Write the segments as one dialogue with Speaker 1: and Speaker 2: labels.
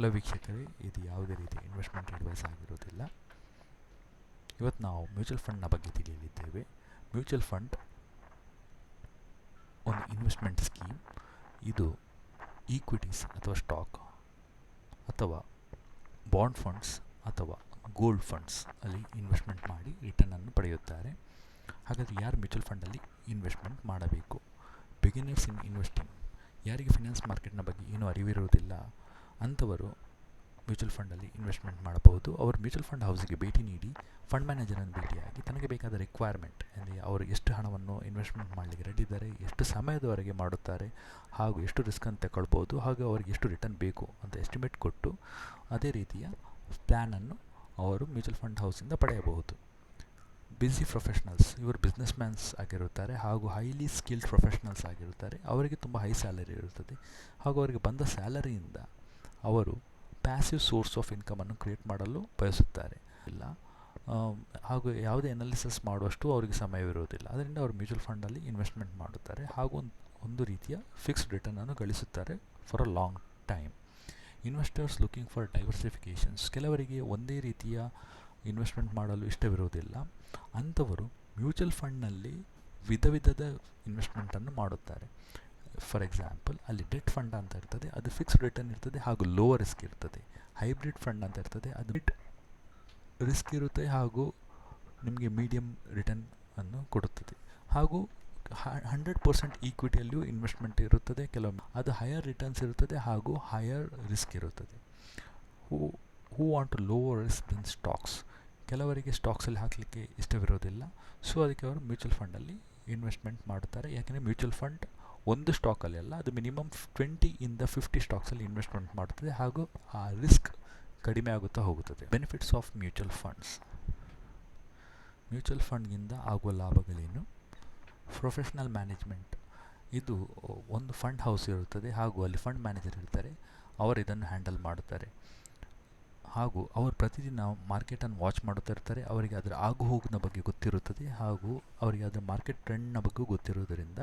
Speaker 1: Hello ವೀಕ್ಷಕರೇ ಇದು ಯಾವುದೇ ರೀತಿ ಇನ್ವೆಸ್ಟ್ಮೆಂಟ್ ಅಡ್ವೈಸ್ ಆಗಿರೋದಿಲ್ಲ. ಇವತ್ತು ನಾವು ಮ್ಯೂಚುವಲ್ ಫಂಡ್ನ ಬಗ್ಗೆ ತಿಳಿಯಲಿದ್ದೇವೆ. ಮ್ಯೂಚುವಲ್ ಫಂಡ್ ಒಂದು ಇನ್ವೆಸ್ಟ್ಮೆಂಟ್ ಸ್ಕೀಮ್ ಇದು ಈಕ್ವಿಟೀಸ್ ಅಥವಾ ಸ್ಟಾಕ್ ಅಥವಾ ಬಾಂಡ್ ಫಂಡ್ಸ್ ಅಥವಾ ಗೋಲ್ಡ್ ಫಂಡ್ಸ್ ಅಲ್ಲಿ ಇನ್ವೆಸ್ಟ್ಮೆಂಟ್ ಮಾಡಿ ರಿಟರ್ನನ್ನು ಪಡೆಯುತ್ತಾರೆ. ಹಾಗಾದರೆ ಯಾರು ಮ್ಯೂಚುವಲ್ ಫಂಡಲ್ಲಿ ಇನ್ವೆಸ್ಟ್ಮೆಂಟ್ ಮಾಡಬೇಕು? ಬಿಗಿನರ್ಸ್ ಇನ್ ಇನ್ವೆಸ್ಟಿಂಗ್ ಯಾರಿಗೆ ಫಿನಾನ್ಸ್ ಮಾರ್ಕೆಟ್ನ ಬಗ್ಗೆ ಏನೂ ಅರಿವಿರುವುದಿಲ್ಲ? ಅಂಥವರು ಮ್ಯೂಚುವಲ್ ಫಂಡಲ್ಲಿ ಇನ್ವೆಸ್ಟ್ಮೆಂಟ್ ಮಾಡಬಹುದು. ಅವರು ಮ್ಯೂಚುವಲ್ ಫಂಡ್ ಹೌಸಿಗೆ ಭೇಟಿ ನೀಡಿ ಫಂಡ್ ಮ್ಯಾನೇಜರನ್ನು ಭೇಟಿಯಾಗಿ ತನಗೆ ಬೇಕಾದ ರಿಕ್ವೈರ್ಮೆಂಟ್ ಅಂದರೆ ಅವರು ಎಷ್ಟು ಹಣವನ್ನು ಇನ್ವೆಸ್ಟ್ಮೆಂಟ್ ಮಾಡಲಿಕ್ಕೆ ರೆಡಿ ಇದ್ದಾರೆ, ಎಷ್ಟು ಸಮಯದವರೆಗೆ ಮಾಡುತ್ತಾರೆ ಹಾಗೂ ಎಷ್ಟು ರಿಸ್ಕ್ ಅಂತ ತಗೊಳ್ಬೋದು ಹಾಗೂ ಅವರಿಗೆ ಎಷ್ಟು ರಿಟರ್ನ್ ಬೇಕು ಅಂತ ಎಸ್ಟಿಮೇಟ್ ಕೊಟ್ಟು ಅದೇ ರೀತಿಯ ಪ್ಲ್ಯಾನನ್ನು ಅವರು ಮ್ಯೂಚುವಲ್ ಫಂಡ್ ಹೌಸಿಂದ ಪಡೆಯಬಹುದು. ಬ್ಯುಸಿ ಪ್ರೊಫೆಷ್ನಲ್ಸ್ ಇವರು ಬಿಸ್ನೆಸ್ ಮ್ಯಾನ್ಸ್ ಆಗಿರುತ್ತಾರೆ ಹಾಗೂ ಹೈಲಿ ಸ್ಕಿಲ್ಡ್ ಪ್ರೊಫೆಷ್ನಲ್ಸ್ ಆಗಿರುತ್ತಾರೆ. ಅವರಿಗೆ ತುಂಬ ಹೈ ಸ್ಯಾಲರಿ ಇರುತ್ತದೆ ಹಾಗೂ ಅವರಿಗೆ ಬಂದ ಸ್ಯಾಲರಿಯಿಂದ ಅವರು ಪ್ಯಾಸಿವ್ ಸೋರ್ಸ್ ಆಫ್ ಇನ್ಕಮನ್ನು ಕ್ರಿಯೇಟ್ ಮಾಡಲು ಬಯಸುತ್ತಾರೆ. ಇಲ್ಲ. ಹಾಗೂ ಯಾವುದೇ ಅನಾಲಿಸಿಸ್ ಮಾಡುವಷ್ಟು ಅವರಿಗೆ ಸಮಯವಿರುವುದಿಲ್ಲ ಅದರಿಂದ ಅವರು ಮ್ಯೂಚುವಲ್ ಫಂಡಲ್ಲಿ ಇನ್ವೆಸ್ಟ್ಮೆಂಟ್ ಮಾಡುತ್ತಾರೆ. ಹಾಗೂ ಒಂದು ರೀತಿಯ ಫಿಕ್ಸ್ಡ್ ರಿಟರ್ನನ್ನು ಗಳಿಸುತ್ತಾರೆ for a long time investors looking for diversifications ಕೆಲವರಿಗೆ ಒಂದೇ ರೀತಿಯ ಇನ್ವೆಸ್ಟ್ಮೆಂಟ್ ಮಾಡಲು ಇಷ್ಟವಿರುವುದಿಲ್ಲ. ಅಂಥವರು ಮ್ಯೂಚುವಲ್ ಫಂಡ್ನಲ್ಲಿ ವಿಧ ವಿಧದ ಇನ್ವೆಸ್ಟ್ಮೆಂಟನ್ನು ಮಾಡುತ್ತಾರೆ. ಫಾರ್ ಎಕ್ಸಾಂಪಲ್ ಅಲ್ಲಿ ಡೆಟ್ ಫಂಡ್ ಅಂತ ಇರ್ತದೆ, ಅದು ಫಿಕ್ಸ್ಡ್ ರಿಟರ್ನ್ ಇರ್ತದೆ, ಹಾಗೂ ಲೋವರ್ ರಿಸ್ಕ್ ಇರ್ತದೆ. ಹೈಬ್ರಿಡ್ ಫಂಡ್ ಅಂತ ಇರ್ತದೆ, ಅದು ಬಿಟ್ ರಿಸ್ಕ್ ಇರುತ್ತೆ ಹಾಗೂ ನಿಮಗೆ ಮೀಡಿಯಮ್ ರಿಟರ್ನ್ ಅನ್ನು ಕೊಡುತ್ತದೆ. ಹಾಗೂ ಹಂಡ್ರೆಡ್ ಪರ್ಸೆಂಟ್ ಈಕ್ವಿಟಿಯಲ್ಲಿಯೂ ಇನ್ವೆಸ್ಟ್ಮೆಂಟ್ ಇರುತ್ತದೆ ಕೆಲವೊಮ್ಮೆ. ಅದು ಹೈಯರ್ ರಿಟರ್ನ್ಸ್ ಇರುತ್ತದೆ ಹಾಗೂ ಹೈಯರ್ ರಿಸ್ಕ್ ಇರುತ್ತದೆ. Who who want to lower risk then stocks ಕೆಲವರಿಗೆ ಸ್ಟಾಕ್ಸಲ್ಲಿ ಹಾಕಲಿಕ್ಕೆ ಇಷ್ಟವಿರೋದಿಲ್ಲ. ಸೊ ಅದಕ್ಕೆ ಅವರು ಮ್ಯೂಚುವಲ್ ಫಂಡಲ್ಲಿ ಇನ್ವೆಸ್ಟ್ಮೆಂಟ್ ಮಾಡುತ್ತಾರೆ ಯಾಕೆಂದರೆ ಮ್ಯೂಚುವಲ್ ಫಂಡ್ ಒಂದು ಸ್ಟಾಕಲ್ಲಿ ಅಲ್ಲ ಅದು ಮಿನಿಮಮ್ ಟ್ವೆಂಟಿ ಇಂದ ಫಿಫ್ಟಿ ಸ್ಟಾಕ್ಸಲ್ಲಿ ಇನ್ವೆಸ್ಟ್ಮೆಂಟ್ ಮಾಡ್ತದೆ. ಹಾಗೂ ಆ ರಿಸ್ಕ್ ಕಡಿಮೆ ಆಗುತ್ತಾ ಹೋಗುತ್ತದೆ. Benefits of mutual funds mutual ಫಂಡ್ಗಿಂದ ಆಗುವ ಲಾಭಗಳೇನು? ಪ್ರೊಫೆಷ್ನಲ್ ಮ್ಯಾನೇಜ್ಮೆಂಟ್ ಇದು ಒಂದು ಫಂಡ್ ಹೌಸ್ ಇರುತ್ತದೆ ಹಾಗೂ ಅಲ್ಲಿ ಫಂಡ್ ಮ್ಯಾನೇಜರ್ ಇರ್ತಾರೆ. ಅವರು ಇದನ್ನು ಹ್ಯಾಂಡಲ್ ಮಾಡುತ್ತಾರೆ. ಹಾಗೂ ಅವರು ಪ್ರತಿದಿನ ಮಾರ್ಕೆಟನ್ನು ವಾಚ್ ಮಾಡುತ್ತಾ ಇರ್ತಾರೆ. ಅವರಿಗೆ ಅದರ ಆಗು ಹೋಗಿನ ಬಗ್ಗೆ ಗೊತ್ತಿರುತ್ತದೆ ಹಾಗೂ ಅವರಿಗೆ ಅದರ ಮಾರ್ಕೆಟ್ ಟ್ರೆಂಡ್ನ ಬಗ್ಗೆ ಗೊತ್ತಿರುವುದರಿಂದ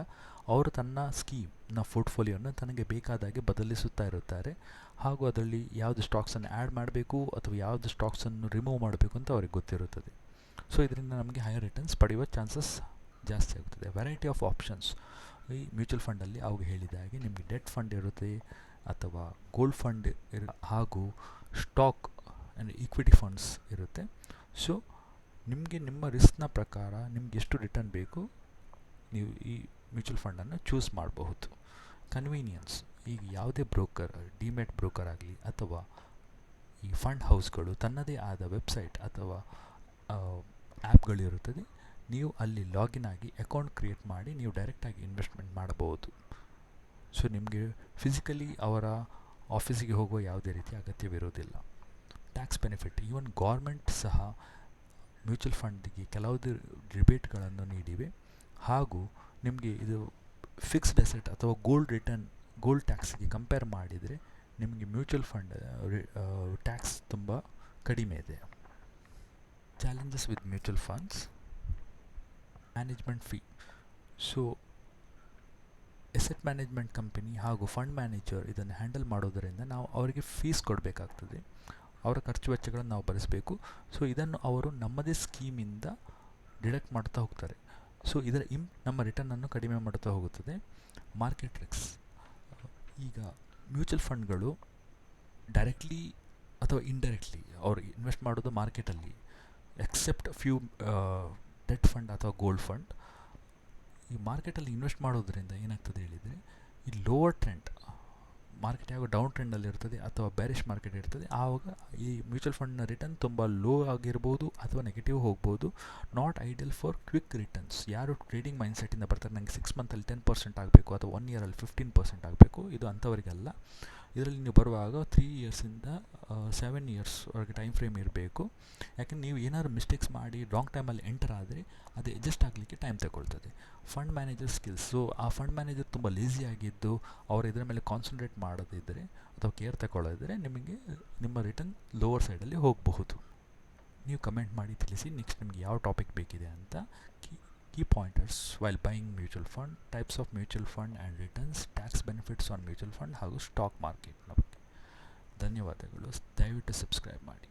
Speaker 1: ಅವರು ತನ್ನ ಸ್ಕೀಮ್ನ ಪೋರ್ಟ್ಫೋಲಿಯೋನ ತನಗೆ ಬೇಕಾದಾಗೆ ಬದಲಿಸುತ್ತಾ ಇರುತ್ತಾರೆ. ಹಾಗೂ ಅದರಲ್ಲಿ ಯಾವುದು ಸ್ಟಾಕ್ಸನ್ನು ಆ್ಯಡ್ ಮಾಡಬೇಕು ಅಥವಾ ಯಾವುದು ಸ್ಟಾಕ್ಸನ್ನು ರಿಮೂವ್ ಮಾಡಬೇಕು ಅಂತ ಅವರಿಗೆ ಗೊತ್ತಿರುತ್ತದೆ. ಸೊ, ಇದರಿಂದ ನಮಗೆ ಹೈಯರ್ ರಿಟರ್ನ್ಸ್ ಪಡೆಯುವ ಚಾನ್ಸಸ್ ಜಾಸ್ತಿ ಆಗುತ್ತದೆ. Variety of options. ಈ ಮ್ಯೂಚುವಲ್ ಫಂಡಲ್ಲಿ ಅವಾಗ ಹೇಳಿದ ಹಾಗೆ ನಿಮಗೆ ಡೆಟ್ ಫಂಡ್ ಇರುತ್ತೆ ಅಥವಾ ಗೋಲ್ಡ್ ಫಂಡ್ ಇರ, ಹಾಗೂ ಸ್ಟಾಕ್ ಆ್ಯಂಡ್ ಈಕ್ವಿಟಿ ಫಂಡ್ಸ್ ಇರುತ್ತೆ. ಸೊ ನಿಮಗೆ ನಿಮ್ಮ ರಿಸ್ಕ್ನ ಪ್ರಕಾರ ನಿಮ್ಗೆ ಎಷ್ಟು ರಿಟರ್ನ್ ಬೇಕು, ನೀವು ಈ ಮ್ಯೂಚುವಲ್ ಫಂಡನ್ನು ಚೂಸ್ ಮಾಡಬಹುದು. ಕನ್ವೀನಿಯನ್ಸ್ ಈಗ ಯಾವುದೇ ಬ್ರೋಕರ್ ಡಿಮೆಟ್ ಬ್ರೋಕರ್ ಆಗಲಿ ಅಥವಾ ಈ ಫಂಡ್ ಹೌಸ್ಗಳು ತನ್ನದೇ ಆದ ವೆಬ್ಸೈಟ್ ಅಥವಾ ಆ್ಯಪ್ಗಳಿರುತ್ತದೆ ನೀವು ಅಲ್ಲಿ ಲಾಗಿನ್ ಆಗಿ ಅಕೌಂಟ್ ಕ್ರಿಯೇಟ್ ಮಾಡಿ ನೀವು ಡೈರೆಕ್ಟಾಗಿ ಇನ್ವೆಸ್ಟ್ಮೆಂಟ್ ಮಾಡಬಹುದು. ಸೊ ನಿಮಗೆ ಫಿಸಿಕಲಿ ಅವರ ಆಫೀಸಿಗೆ ಹೋಗುವ ಯಾವುದೇ ರೀತಿ ಅಗತ್ಯವಿರುವುದಿಲ್ಲ. ಟ್ಯಾಕ್ಸ್ ಬೆನಿಫಿಟ್ ಈವನ್ ಗೌರ್ಮೆಂಟ್ ಸಹ ಮ್ಯೂಚುವಲ್ ಫಂಡ್ಗೆ ಕೆಲವು ರಿಬೇಟ್ಗಳನ್ನು ನೀಡಿವೆ. ಹಾಗೂ ನಿಮಗೆ ಇದು ಫಿಕ್ಸ್ಡ್ ಅಸೆಟ್ ಅಥವಾ ಗೋಲ್ಡ್ ರಿಟರ್ನ್ ಗೋಲ್ಡ್ ಟ್ಯಾಕ್ಸ್ಗೆ ಕಂಪೇರ್ ಮಾಡಿದರೆ ನಿಮಗೆ ಮ್ಯೂಚುವಲ್ ಫಂಡ್ ಟ್ಯಾಕ್ಸ್ ತುಂಬ ಕಡಿಮೆ ಇದೆ. Challenges with mutual funds management fee so asset management company ಹಾಗೂ ಫಂಡ್ ಮ್ಯಾನೇಜರ್ ಇದನ್ನು ಹ್ಯಾಂಡಲ್ ಮಾಡೋದರಿಂದ ನಾವು ಅವರಿಗೆ ಫೀಸ್ ಕೊಡಬೇಕಾಗ್ತದೆ. ಅವರ ಖರ್ಚು ವೆಚ್ಚಗಳನ್ನು ನಾವು ಭರಿಸಬೇಕು. ಸೊ ಇದನ್ನು ಅವರು ನಮ್ಮದೇ ಸ್ಕೀಮಿಂದ ಡಿಡಕ್ಟ್ ಮಾಡ್ತಾ ಹೋಗ್ತಾರೆ. ಸೊ ಇದರ ಇಂ ನಮ್ಮ ರಿಟರ್ನನ್ನು ಕಡಿಮೆ ಮಾಡುತ್ತಾ ಹೋಗುತ್ತದೆ. ಮಾರ್ಕೆಟ್ ರಿಕ್ಸ್ ಈಗ ಮ್ಯೂಚುವಲ್ ಫಂಡ್ಗಳು ಡೈರೆಕ್ಟ್ಲಿ ಅಥವಾ ಇಂಡೈರೆಕ್ಟ್ಲಿ ಅವರು ಇನ್ವೆಸ್ಟ್ ಮಾಡೋದು ಮಾರ್ಕೆಟಲ್ಲಿ ಎಕ್ಸೆಪ್ಟ್ ಫ್ಯೂ ಡೆಟ್ ಫಂಡ್ ಅಥವಾ ಗೋಲ್ಡ್ ಫಂಡ್ ಈ ಮಾರ್ಕೆಟಲ್ಲಿ ಇನ್ವೆಸ್ಟ್ ಮಾಡೋದ್ರಿಂದ ಏನಾಗ್ತದೆ ಹೇಳಿದರೆ, ಈ ಲೋವರ್ ಟ್ರೆಂಡ್ ಮಾರ್ಕೆಟ್ ಯಾವಾಗ ಡೌನ್ ಟ್ರೆಂಡಲ್ಲಿ ಇರ್ತದೆ ಅಥವಾ ಬ್ಯಾರಿಶ್ ಮಾರ್ಕೆಟ್ ಇರ್ತದೆ, ಆವಾಗ ಈ ಮ್ಯೂಚುವಲ್ ಫಂಡ್ನ ರಿಟರ್ನ್ ತುಂಬ ಲೋ ಆಗಿರ್ಬೋದು ಅಥವಾ ನೆಗೆಟಿವ್ ಹೋಗ್ಬೋದು. Not ideal for quick returns ಯಾರು ಟ್ರೇಡಿಂಗ್ ಮೈಂಡ್ಸೆಟ್ಟಿಂದ ಬರ್ತಾರೆ ನನಗೆ ಸಿಕ್ಸ್ ಮಂತಲ್ಲಿ ಟೆನ್ ಪರ್ಸೆಂಟ್ ಆಗಬೇಕು, ಅಥವಾ ಒನ್ ಇಯರಲ್ಲಿ ಫಿಫ್ಟೀನ್ ಪರ್ಸೆಂಟ್ ಆಗಬೇಕು, ಇದು ಅಂಥವರಿಗಲ್ಲ. ಇದರಲ್ಲಿ ನೀವು ಬರುವಾಗ ತ್ರೀ ಇಯರ್ಸಿಂದ ಸೆವೆನ್ ಇಯರ್ಸ್ವರೆಗೆ ಟೈಮ್ ಫ್ರೇಮ್ ಇರಬೇಕು. ಯಾಕೆಂದ್ರೆ ನೀವು ಏನಾದ್ರು ಮಿಸ್ಟೇಕ್ಸ್ ಮಾಡಿ ರಾಂಗ್ ಟೈಮಲ್ಲಿ ಎಂಟರ್ ಆದರೆ ಅದು ಅಡ್ಜಸ್ಟ್ ಆಗಲಿಕ್ಕೆ ಟೈಮ್ ತಗೊಳ್ತದೆ. ಫಂಡ್ ಮ್ಯಾನೇಜರ್ ಸ್ಕಿಲ್ಸ್ ಸೊ ಆ ಫಂಡ್ ಮ್ಯಾನೇಜರ್ ತುಂಬ ಲೇಸಿ ಆಗಿದ್ದು, ಅವರು ಇದರ ಮೇಲೆ ಕಾನ್ಸಂಟ್ರೇಟ್ ಮಾಡೋದಿದ್ದರೆ ಅಥವಾ ಕೇರ್ ತಗೊಳ್ಳೋದಿದ್ದರೆ ನಿಮಗೆ, ನಿಮ್ಮ ರಿಟರ್ನ್ ಲೋವರ್ ಸೈಡಲ್ಲಿ ಹೋಗಬಹುದು. ನೀವು ಕಮೆಂಟ್ ಮಾಡಿ ತಿಳಿಸಿ ನೆಕ್ಸ್ಟ್ ನಿಮಗೆ ಯಾವ ಟಾಪಿಕ್ ಬೇಕಿದೆ ಅಂತ key pointers pointers while mutual fund types of mutual fund and returns tax benefits on mutual fund ಹಾಗೂ ಸ್ಟಾಕ್ ಮಾರ್ಕೆಟ್ನ ಬಗ್ಗೆ. ಧನ್ಯವಾದಗಳು. ದಯವಿಟ್ಟು ಸಬ್ಸ್ಕ್ರೈಬ್ ಮಾಡಿ.